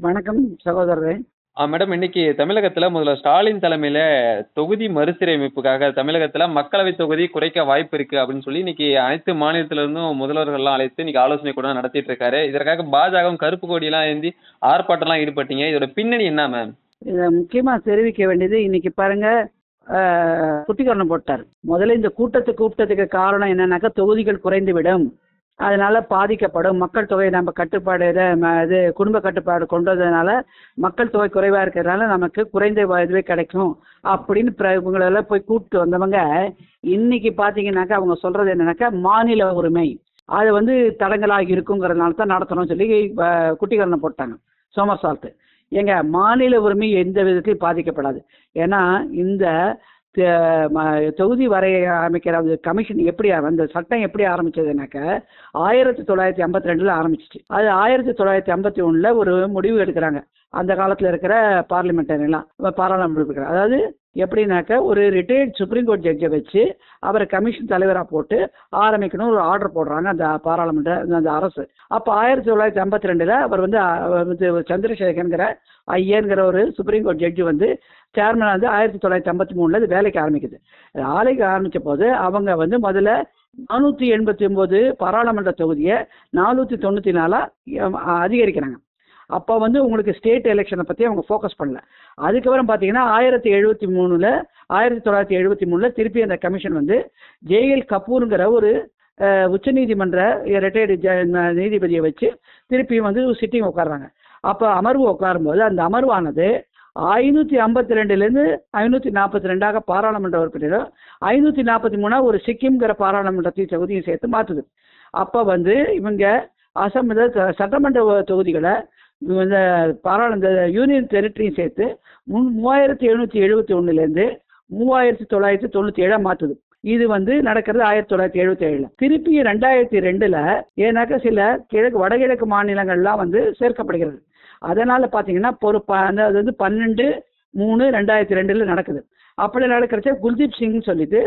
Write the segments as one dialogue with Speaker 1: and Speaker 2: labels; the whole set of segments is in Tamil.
Speaker 1: வணக்கம் சகோதரரே.
Speaker 2: மேடம் இன்னைக்கு தமிழகத்துல முதல்வர் ஸ்டாலின் தலைமையில தொகுதி மறுசீரமைப்புக்காக தமிழகத்துல மக்களவை தொகுதி குறைக்க வாய்ப்பு இருக்கு அப்படின்னு சொல்லி இன்னைக்கு அனைத்து மாநிலத்தில இருந்தும் முதல்வர்கள்லாம் அழைத்து இன்னைக்கு ஆலோசனை கூட நடத்திட்டு இருக்காரு. இதற்காக பாஜகவும் கருப்பு கொடியெல்லாம் ஏந்தி ஆர்ப்பாட்டம்லாம் ஈடுபட்டீங்க. இதோட பின்னணி என்ன மேம்?
Speaker 1: இதை முக்கியமாக தெரிவிக்க வேண்டியது இன்னைக்கு பாருங்க குட்டிக்கரணம் போட்டார். முதல்ல இந்த கூட்டத்தை கூப்பிட்டதுக்கு காரணம் என்னன்னாக்கா தொகுதிகள் குறைந்துவிடும். அதனால பாதிக்கப்படும். மக்கள் தொகை நம்ம கட்டுப்பாடு இதை இது குடும்ப கட்டுப்பாடு கொண்டு வந்ததுனால மக்கள் தொகை குறைவா இருக்கிறதுனால நமக்கு குறைந்த இதுவே கிடைக்கும் அப்படின்னு பிர- இவங்களெல்லாம் போய் கூப்பிட்டு வந்தவங்க இன்னைக்கு பார்த்தீங்கன்னாக்கா அவங்க சொல்றது என்னன்னாக்கா மாநில உரிமை. அது வந்து தடங்கலாக இருக்குங்கிறதுனால தான் நடத்தணும்னு சொல்லி குட்டிகரணம் போட்டாங்க. சோமசால்ட்டு ஏங்க மாநில உரிமை எந்த விதத்திலும் பாதிக்கப்படாது. ஏன்னா இந்த தொகுதி வரைய ஆரம்பிக்கிற அந்த கமிஷன் எப்படி அந்த சட்டம் எப்படி ஆரம்பிச்சதுனாக்க ஆயிரத்தி தொள்ளாயிரத்தி ஐம்பத்தி ரெண்டுல ஆரம்பிச்சிச்சு. அது ஆயிரத்தி தொள்ளாயிரத்தி ஐம்பத்தி ஒண்ணுல ஒரு முடிவு எடுக்கிறாங்க. அந்த காலத்துல இருக்கிற பார்லிமெண்டரிலாம் பாராளுமன்ற இருக்கிற அதாவது எப்படின்னாக்க ஒரு ரிட்டையர்ட் சுப்ரீம் கோர்ட் ஜட்ஜை வச்சு அவரை கமிஷன் தலைவராக போட்டு ஆரம்பிக்கணும் ஒரு ஆர்டர் போடுறாங்க அந்த பாராளுமன்ற அந்த அரசு. அப்போ ஆயிரத்தி தொள்ளாயிரத்தி ஐம்பத்தி ரெண்டில் அவர் வந்து அஹ், வந்து ஐயருங்கிற ஒரு சுப்ரீம் கோர்ட் ஜட்ஜு வந்து சேர்மன் வந்து ஆயிரத்தி தொள்ளாயிரத்தி ஐம்பத்தி மூணில் இது வேலைக்கு ஆரம்பிக்குது. ஆலைக்கு ஆரம்பித்த போது அவங்க வந்து முதல்ல நானூற்றி எண்பத்தி ஒம்பது பாராளுமன்ற தொகுதியை நானூற்றி தொண்ணூற்றி நாலாக அதிகரிக்கிறாங்க. அப்போ வந்து உங்களுக்கு ஸ்டேட் எலெக்ஷனை பற்றி அவங்க ஃபோக்கஸ் பண்ணல. அதுக்கப்புறம் பார்த்தீங்கன்னா ஆயிரத்தி எழுபத்தி மூணில் ஆயிரத்தி தொள்ளாயிரத்தி எழுபத்தி மூணில் திருப்பி அந்த கமிஷன் வந்து ஜேஎல் கபூருங்கிற ஒரு உச்சநீதிமன்ற ரிட்டையர்டு நீதிபதியை வச்சு திருப்பியும் வந்து சிட்டிங் உட்காடுறாங்க அப்போ அமர்வு உட்காரும்போது அந்த அமர்வானது ஐநூற்றி ஐம்பத்தி ரெண்டுலேருந்து ஐநூற்றி நாற்பத்தி ரெண்டாக பாராளுமன்ற உறுப்பினரும் ஐநூற்றி நாற்பத்தி மூணா ஒரு சிக்கிம்ங்கிற பாராளுமன்றத்தையும் தொகுதியும் சேர்த்து மாற்றுது அப்போ வந்து இவங்க அசம் இந்த சட்டமன்ற தொகுதிகளை இந்த பாராளுமன்ற யூனியன் டெரிட்டரியும் சேர்த்து முன் மூவாயிரத்தி எழுநூற்றி எழுபத்தி ஒன்றுலேருந்து மூவாயிரத்தி தொள்ளாயிரத்தி தொண்ணூற்றி ஏழாக மாற்றுது இது வந்து நடக்கிறது ஆயிரத்தி தொள்ளாயிரத்தி எழுபத்தி ஏழுல. திருப்பி ரெண்டாயிரத்தி ரெண்டுல ஏன்னாக்கா சில கிழக்கு வடகிழக்கு மாநிலங்கள்லாம் வந்து சேர்க்கப்படுகிறது. அதனால பார்த்தீங்கன்னா ஒரு ப அந்த அது வந்து பன்னெண்டு மூணு ரெண்டாயிரத்தி ரெண்டில் நடக்குது. அப்படி நடக்கிறச்ச குல்தீப் சிங்னு சொல்லிட்டு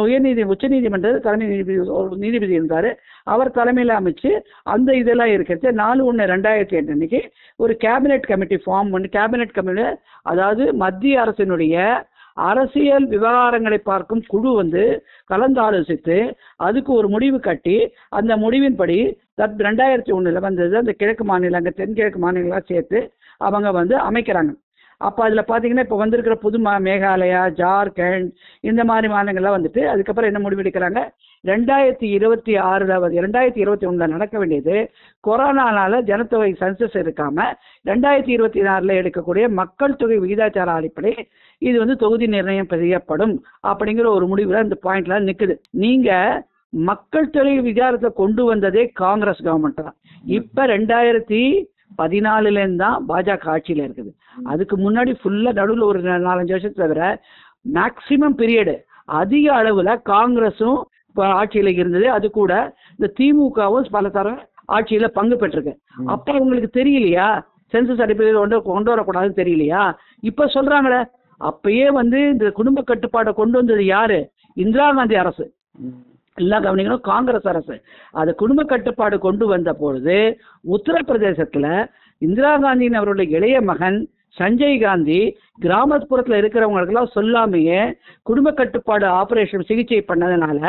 Speaker 1: உயர்நீதி உச்சநீதிமன்ற தலைமை நீதிபதி ஒரு நீதிபதி இருந்தார். அவர் தலைமையில் அமைச்சு அந்த இதெல்லாம் இருக்கிறச்ச நாலு ஒன்று ரெண்டாயிரத்தி எட்டு அன்னைக்கு ஒரு கேபினெட் கமிட்டி ஃபார்ம் பண்ணி கேபினெட் கமிட்டி அதாவது மத்திய அரசினுடைய அரசியல் விவகாரங்களை பார்க்கும் குழு வந்து கலந்தாலோசித்து அதுக்கு ஒரு முடிவு கட்டி அந்த முடிவின்படி தத் ரெண்டாயிரத்தி ஒன்றில் வந்தது அந்த கிழக்கு மாநிலங்கள் தென்கிழக்கு மாநிலங்களாக சேர்த்து அவங்க வந்து அமைக்கிறாங்க. அப்போ அதில் பார்த்தீங்கன்னா இப்போ வந்திருக்கிற புது மா மேகாலயா ஜார்க்கண்ட் இந்த மாதிரி மாநிலங்கள்லாம் வந்துட்டு அதுக்கப்புறம் என்ன முடிவெடுக்கிறாங்க? ரெண்டாயிரத்தி இருபத்தி ஆறில் வந்து ரெண்டாயிரத்தி இருபத்தி ஒன்றில் நடக்க வேண்டியது கொரோனானால ஜனத்தொகை சென்சஸ் எடுக்காமல் ரெண்டாயிரத்தி இருபத்தி நாலில் எடுக்கக்கூடிய மக்கள் தொகை விகிதாச்சார அடிப்படை இது வந்து தொகுதி நிர்ணயம் செய்யப்படும் அப்படிங்கிற ஒரு முடிவில் இந்த பாயிண்ட்லாம் நிற்குது நீங்கள் மக்கள் தொகை விகாரத்தை கொண்டு வந்ததே காங்கிரஸ் கவர்மெண்ட் தான். இப்போ ரெண்டாயிரத்தி பதினாலுலேருந்து தான் பாஜக ஆட்சியில் இருக்குது. அதுக்கு முன்னாடி ஃபுல்லாக நடுவில் ஒரு நாலஞ்சு வருஷத்தை தவிர மேக்சிமம் பீரியடு அதிக அளவில் காங்கிரஸும் இப்போ ஆட்சியில் இருந்தது. அது கூட இந்த திமுகவும் பல தரம் ஆட்சியில் பங்கு பெற்றிருக்கு. அப்போ உங்களுக்கு தெரியலையா? சென்சஸ் அடிப்படையில் கொண்டு கொண்டு வரக்கூடாதுன்னு தெரியலையா? இப்போ சொல்கிறாங்களே அப்பயே வந்து இந்த குடும்ப கட்டுப்பாடை கொண்டு வந்தது யாரு? இந்திரா காந்தி அரசு. எல்லாம் கவனிக்கணும். காங்கிரஸ் அரசு. அது குடும்ப கட்டுப்பாடு கொண்டு வந்த பொழுது உத்தரப்பிரதேசத்தில் இந்திரா காந்தியின் அவருடைய இளைய மகன் சஞ்சய் காந்தி கிராமப்புறத்தில் இருக்கிறவங்களுக்கெல்லாம் சொல்லாமையே குடும்ப கட்டுப்பாடு ஆபரேஷன் சிகிச்சை பண்ணதுனால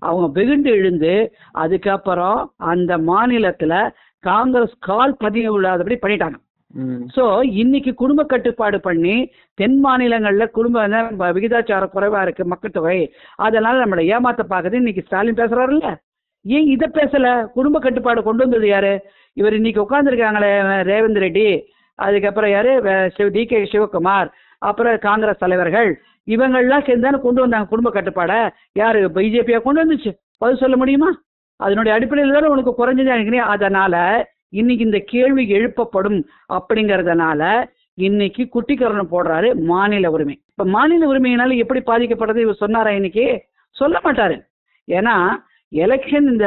Speaker 1: அவங்க வெகுண்டு எழுந்து அதுக்கப்புறம் அந்த மாநிலத்தில் காங்கிரஸ் கால் பதிய விடாதபடி பண்ணிட்டாங்க. சோ இன்னைக்கு குடும்ப கட்டுப்பாடு பண்ணி தென் மாநிலங்கள்ல குடும்ப விகிதாச்சார குறைவா இருக்கு மக்கள் தொகை. அதனால நம்மளை ஏமாத்த பாக்குது இன்னைக்கு ஸ்டாலின் பேசுறாருல்ல. ஏன் இதை பேசல? குடும்ப கட்டுப்பாடு கொண்டு வந்தது யாரு? இவர் இன்னைக்கு உட்கார்ந்துருக்காங்களே ரேவந்த் ரெட்டி. அதுக்கப்புறம் யாரு? டி. கே. சிவகுமார். அப்புறம் காங்கிரஸ் தலைவர்கள். இவங்கள்லாம் சேர்ந்தானு கொண்டு வந்தாங்க குடும்ப கட்டுப்பாடை. யாரு? பிஜேபியா கொண்டு வந்துச்சு. பதில் சொல்ல முடியுமா? அதனுடைய அடிப்படையில் தானே உனக்கு குறைஞ்சது நினைக்கிறேன் அதனால இன்னைக்கு இந்த கேள்வி எழுப்பப்படும் அப்படிங்கிறதுனால இன்னைக்கு குட்டிக்கரணம் போடுறாரு மாநில உரிமை. இப்ப மாநில உரிமையினால எப்படி பாதிக்கப்படுறது? இவர் சொன்னாரா இன்னைக்கு? சொல்ல மாட்டாரு. ஏன்னா எலெக்ஷன் இந்த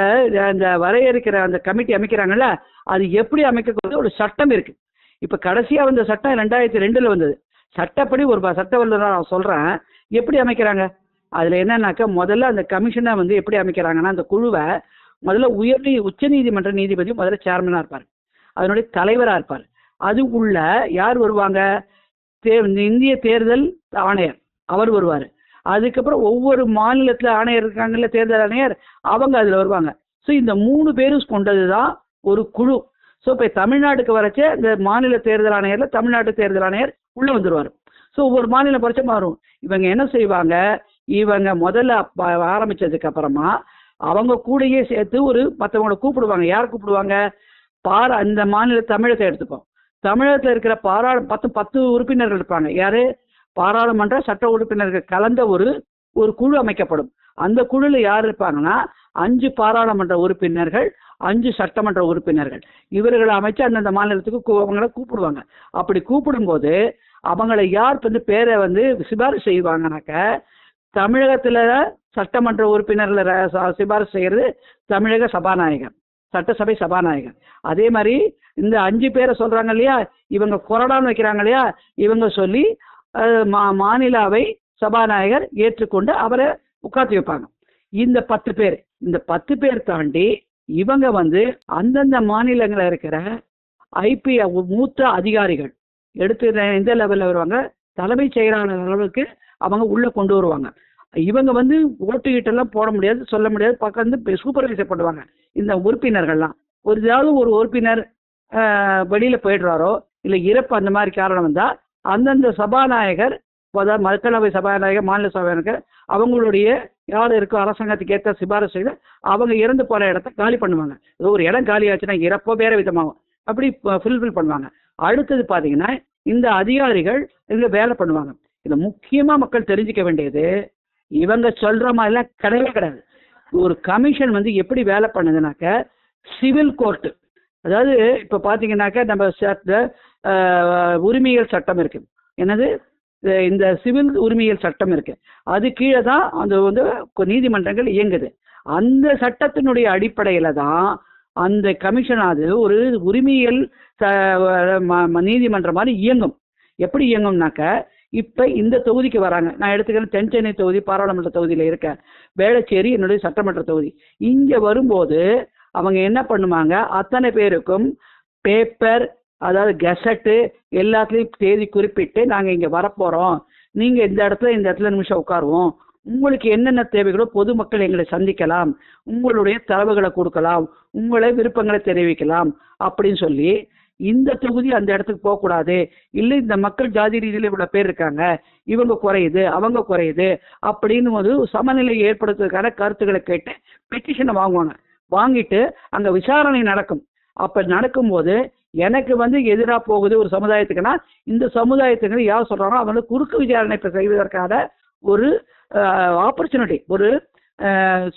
Speaker 1: இந்த வரையறுக்கிற அந்த கமிட்டி அமைக்கிறாங்கல்ல அது எப்படி அமைக்கக்கூடிய ஒரு சட்டம் இருக்கு. இப்ப கடைசியா வந்த சட்டம் ரெண்டாயிரத்தி ரெண்டுல வந்தது. சட்டப்படி ஒரு சட்ட வல்லுநர் நான் சொல்றேன். எப்படி அமைக்கிறாங்க? அதுல என்னன்னாக்கா முதல்ல அந்த கமிஷனை வந்து எப்படி அமைக்கிறாங்கன்னா அந்த குழுவை முதல்ல உயர் உச்ச நீதிமன்ற நீதிபதி முதல்ல சேர்மனாக இருப்பார். அதனுடைய தலைவராக இருப்பார். அது உள்ள யார் வருவாங்க? தே இந்த இந்திய தேர்தல் ஆணையர். அவர் வருவார். அதுக்கப்புறம் ஒவ்வொரு மாநிலத்தில் ஆணையர் இருக்காங்கல்ல தேர்தல் ஆணையர் அவங்க அதில் வருவாங்க. ஸோ இந்த மூணு பேரும் கொண்டது தான் ஒரு குழு. ஸோ இப்போ தமிழ்நாட்டுக்கு வரச்ச இந்த மாநில தேர்தல் ஆணையரில் தமிழ்நாட்டு தேர்தல் ஆணையர் உள்ளே வந்துருவார். ஸோ ஒவ்வொரு மாநிலம் பரிச்சை மாறும். இவங்க என்ன செய்வாங்க? இவங்க முதல்ல ப- ஆரம்பிச்சதுக்கு அப்புறமா அவங்க கூடயே சேர்த்து ஒரு மற்றவங்கள கூப்பிடுவாங்க. யார் கூப்பிடுவாங்க? பாரா அந்த மாநில தமிழகத்தை எடுத்துப்போம் தமிழகத்தில் இருக்கிற பாராள பத்து பத்து உறுப்பினர்கள் இருப்பாங்க. யாரு? பாராளுமன்ற சட்ட உறுப்பினர்கள் கலந்த ஒரு ஒரு குழு அமைக்கப்படும். அந்த குழுல யார் இருப்பாங்கன்னா அஞ்சு பாராளுமன்ற உறுப்பினர்கள் அஞ்சு சட்டமன்ற உறுப்பினர்கள். இவர்களை அமைச்சு அந்தந்த மாநிலத்துக்கு அவங்கள கூப்பிடுவாங்க. அப்படி கூப்பிடும்போது அவங்களை யார் வந்து பேரை வந்து சிபாரிசு செய்வாங்கனாக்க தமிழகத்துல சட்டமன்ற உறுப்பினர்ல சிபாரிசு செய்யறது தமிழக சபாநாயகர் சட்டசபை சபாநாயகர். அதே மாதிரி இந்த அஞ்சு பேரை சொல்றாங்க இல்லையா இவங்க கொறடான்னு வைக்கிறாங்க இல்லையா இவங்க சொல்லி மா- மாநிலாவை சபாநாயகர் ஏற்றுக்கொண்டு அவரை உட்காந்து வைப்பாங்க. இந்த பத்து பேர் இந்த பத்து பேர் தாண்டி இவங்க வந்து அந்தந்த மாநிலங்களில் இருக்கிற ஐபி மூத்த அதிகாரிகள் எடுத்து எந்த லெவலில் வருவாங்க. தலைமைச் செயலாளர் அளவுக்கு அவங்க உள்ள கொண்டு வருவாங்க. இவங்க வந்து ஓட்டுக்கிட்டெல்லாம் போட முடியாது சொல்ல முடியாது பக்கம் வந்து சூப்பர்வைசர் பண்ணுவாங்க. இந்த உறுப்பினர்கள்லாம். ஒரு ஏதாவது ஒரு உறுப்பினர் வெளியில் வெளியில போயிடுறாரோ இல்லை இறப்பு அந்த மாதிரி காரணம் வந்தால் அந்தந்த சபாநாயகர் அதாவது மக்களவை சபாநாயகர் மாநில சபாநாயகர் அவங்களுடைய யார் இருக்கோ அரசாங்கத்துக்கு ஏற்ற சிபாரிசு செய்து அவங்க இறந்து போகிற இடத்த காலி பண்ணுவாங்க. ஏதோ ஒரு இடம் காலி ஆச்சுன்னா இறப்போ வேற விதமாகும். அப்படி ஃபில்ஃபில் பண்ணுவாங்க. அடுத்தது பார்த்தீங்கன்னா இந்த அதிகாரிகள் இங்க வேலை பண்ணுவாங்க. இது முக்கியமா மக்கள் தெரிஞ்சுக்க வேண்டியது இவங்க சொல்ற மாதிரிலாம் கிடையவே கிடையாது. ஒரு கமிஷன் வந்து எப்படி வேலை பண்ணுதுனாக்க சிவில் கோர்ட்டு. அதாவது இப்போ பார்த்தீங்கன்னாக்கா நம்ம சட்ட சட்டம் இருக்கு. என்னது? இந்த சிவில் உரிமையல் சட்டம் இருக்கு. அது கீழே தான் அந்த வந்து நீதிமன்றங்கள் இயங்குது. அந்த சட்டத்தினுடைய அடிப்படையில் தான் அந்த கமிஷன் அது ஒரு உரிமையியல் நீதிமன்றம் மாதிரி இயங்கும். எப்படி இயங்கும்னாக்க இப்போ இந்த தொகுதிக்கு வராங்க. நான் எடுத்துக்கிறேன் தென் சென்னை தொகுதி பாராளுமன்ற தொகுதியில் இருக்கேன். வேளச்சேரி என்னுடைய சட்டமன்ற தொகுதி. இங்கே வரும்போது அவங்க என்ன பண்ணுவாங்க? அத்தனை பேருக்கும் பேப்பர் அதாவது கெசட்டு எல்லாத்துலேயும் தேதி குறிப்பிட்டு நாங்கள் இங்கே வரப்போகிறோம் நீங்கள் இந்த இடத்துல இந்த இடத்துல நிமிஷம் உட்காருவோம். உங்களுக்கு என்னென்ன தேவைகளோ பொதுமக்கள் எங்களை சந்திக்கலாம். உங்களுடைய தரவுகளை கொடுக்கலாம். உங்களை விருப்பங்களை தெரிவிக்கலாம். அப்படின்னு சொல்லி இந்த தொகுதி அந்த இடத்துக்கு போகக்கூடாது. இல்லை இந்த மக்கள் ஜாதி ரீதியில் இவ்வளோ பேர் இருக்காங்க இவங்க குறையுது அவங்க குறையுது அப்படின்னு ஒரு சமநிலை ஏற்படுத்துறதுக்கான கருத்துக்களை கேட்டு பெட்டிஷனை வாங்குவாங்க வாங்கிட்டு அங்கே விசாரணை நடக்கும். அப்போ நடக்கும்போது எனக்கு வந்து எதிராக போகுது ஒரு சமுதாயத்துக்குன்னா இந்த சமுதாயத்துக்கு யார் சொல்கிறாங்களோ அவங்க குறுக்கு விசாரணை இப்போ செய்வதற்கான ஒரு ஆப்பர்ச்சுனிட்டி ஒரு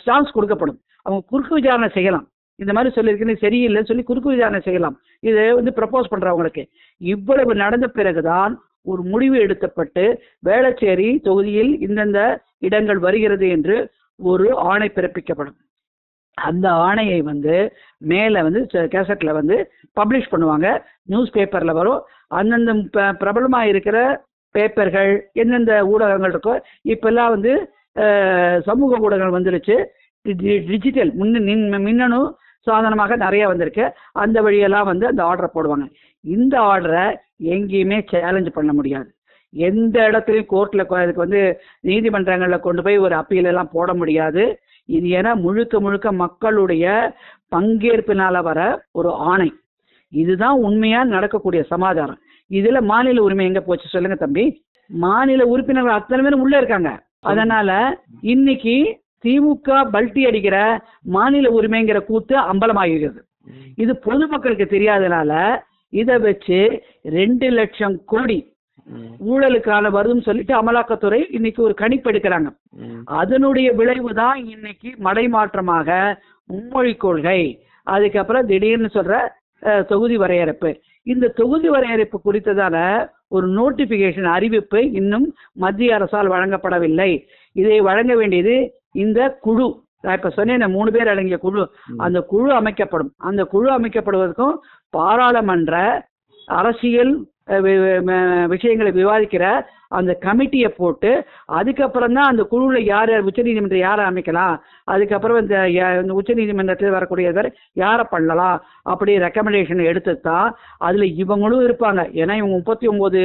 Speaker 1: சான்ஸ் கொடுக்கப்படும். அவங்க குறுக்கு விசாரணை செய்யலாம். இந்த மாதிரி சொல்லியிருக்கேன்னு சரியில்லைன்னு சொல்லி குறுக்கு விசாரணை செய்யலாம். இதை வந்து ப்ரப்போஸ் பண்ணுறவங்களுக்கு இவ்வளவு நடந்த பிறகுதான் ஒரு முடிவு எடுக்கப்பட்டு வேளச்சேரி தொகுதியில் இந்தந்த இடங்கள் வருகிறது என்று ஒரு ஆணை பிறப்பிக்கப்படும். அந்த ஆணையை வந்து மேலே வந்து கேசட்ல வந்து பப்ளிஷ் பண்ணுவாங்க. நியூஸ் பேப்பரில் வரும். அந்தந்த ப- இருக்கிற பேப்பர்கள் எந்தெந்த ஊடகங்கள் இருக்கோ இப்பெல்லாம் வந்து சமூக ஊடகங்கள் வந்துருச்சு. டிஜிட்டல் முன்ன மின்னணு சாதனமாக நிறைய வந்திருக்கு. அந்த வழியெல்லாம் வந்து அந்த ஆர்டரை போடுவாங்க. இந்த ஆர்டரை எங்கேயுமே சேலஞ்ச் பண்ண முடியாது. எந்த இடத்துலையும் கோர்ட்டில் இதுக்கு வந்து நீதிமன்றங்களில் கொண்டு போய் ஒரு அப்பீல் எல்லாம் போட முடியாது. இது ஏன்னா முழுக்க முழுக்க மக்களுடைய பங்கேற்பினால வர ஒரு ஆணை. இதுதான் உண்மையாக நடக்கக்கூடிய சமாதானம். இதுல மாநில உரிமை எங்க போச்சு சொல்லுங்க தம்பி? மாநில உறுப்பினர்கள் அத்தனை பேரும் உள்ள இருக்காங்க. அதனால இன்னைக்கு திமுக பல்ட்டி அடிக்கிற மாநில உரிமைங்கிற கூத்து அம்பலமாகிறது இது பொதுமக்களுக்கு தெரியாதனால இதை வச்சு ரெண்டு லட்சம் கோடி ஊழலுக்கான வருதுன்னு சொல்லிட்டு அமலாக்கத்துறை இன்னைக்கு ஒரு கணிப்பு எடுக்கிறாங்க. அதனுடைய விளைவு தான் இன்னைக்கு மடைமாற்றமாக மும்மொழி கொள்கை. அதுக்கப்புறம் திடீர்னு சொல்ற தொகுதி வரையறுப்பு. இந்த தொகுதி வரையறுப்பு குறித்ததான ஒரு நோட்டிபிகேஷன் அறிவிப்பு இன்னும் மத்திய அரசால் வழங்கப்படவில்லை. இதை வழங்க வேண்டியது இந்த குழு நான் இப்ப சொன்னேன் மூணு பேர் அடங்கிய குழு அந்த குழு அமைக்கப்படும். அந்த குழு அமைக்கப்படுவதற்கும் பாராளுமன்ற அரசியல் விஷயங்களை விவாதிக்கிற அந்த கமிட்டியை போட்டு அதுக்கப்புறம் தான் அந்த குழுவில் யார் யார் உச்சநீதிமன்றம் யாரை அமைக்கலாம்? அதுக்கப்புறம் இந்த உச்சநீதிமன்றத்தில் வரக்கூடியவர் யாரை பண்ணலாம்? அப்படி ரெக்கமெண்டேஷன் எடுத்து தான் அதில் இவங்களும் இருப்பாங்க. ஏன்னா இவங்க முப்பத்தி ஒன்பது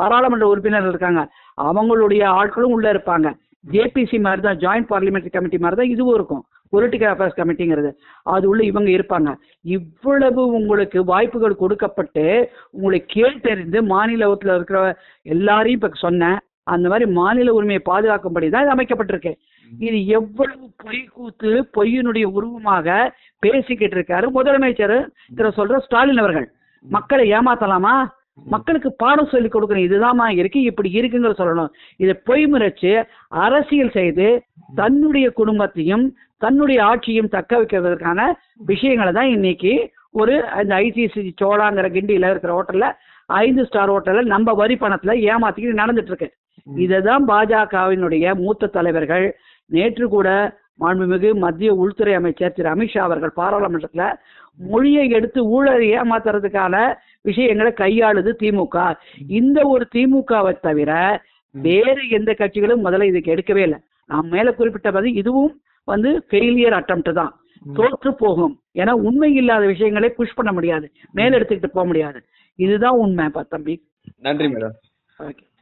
Speaker 1: பாராளுமன்ற உறுப்பினர்கள் இருக்காங்க. அவங்களுடைய ஆட்களும் உள்ளே இருப்பாங்க. ஜேபிசி மாதிரி தான் ஜாயிண்ட் பார்லிமெண்ட்ரி கமிட்டி மாதிரி தான் இதுவும் இருக்கும். பொலிட்டிக்கல் அஃபேர்ஸ் கமிட்டிங்கிறது அது உள்ள இவங்க இருப்பாங்க. இவ்வளவு உங்களுக்கு வாய்ப்புகள் கொடுக்கப்பட்டு உங்களை கேட்டறிந்து மாநிலத்தில் இருக்கிற எல்லாரையும் இப்போ சொன்னேன். அந்த மாதிரி மாநில உரிமையை பாதுகாக்கும்படி தான் இது அமைக்கப்பட்டிருக்கு. இது எவ்வளவு பொய் கூத்து பொய்யினுடைய உருவமாக பேசிக்கிட்டு இருக்காரு முதலமைச்சர் திரு சொல்ற ஸ்டாலின் அவர்கள். மக்களை ஏமாத்தலாமா? மக்களுக்கு பாடம் சொல்லி கொடுக்கணும் இதுதாம்மா இருக்கு இப்படி இருக்குங்கிற சொல்லணும். இதை பொய் முறைச்சு அரசியல் செய்து தன்னுடைய குடும்பத்தையும் தன்னுடைய ஆட்சியும் தக்க வைக்கிறதுக்கான விஷயங்களை தான் இன்னைக்கு ஒரு இந்த ஐசிசி சோழாங்கிற கிண்டியில் இருக்கிற ஹோட்டல்ல ஐந்து ஸ்டார் ஹோட்டல்ல நம்ம வரி பணத்துல ஏமாத்திக்கிட்டு நடந்துட்டு இருக்கு இதை தான் பாஜகவினுடைய மூத்த தலைவர்கள் நேற்று கூட மாண்புமிகு மத்திய உள்துறை அமைச்சர் திரு அமித்ஷா அவர்கள் பாராளுமன்றத்துல மொழியை எடுத்து ஊழலை ஏமாத்துறதுக்கான விஷயங்களை கையாளுது திமுக. இந்த ஒரு திமுகவை தவிர வேறு எந்த கட்சிகளும் முதல்ல இதுக்கு எடுக்கவே இல்லை. நான் மேல குறிப்பிட்டபடி இதுவும் வந்து ஃபெயிலியர் அட்டம்ப்ட் தான். தோற்று போகும். ஏன்னா உண்மை இல்லாத விஷயங்களை புஷ் பண்ண முடியாது. மேல எடுத்துக்கிட்டு போக முடியாது. இதுதான் உண்மை தம்பி.
Speaker 2: நன்றி மேடம்.
Speaker 1: ஓகே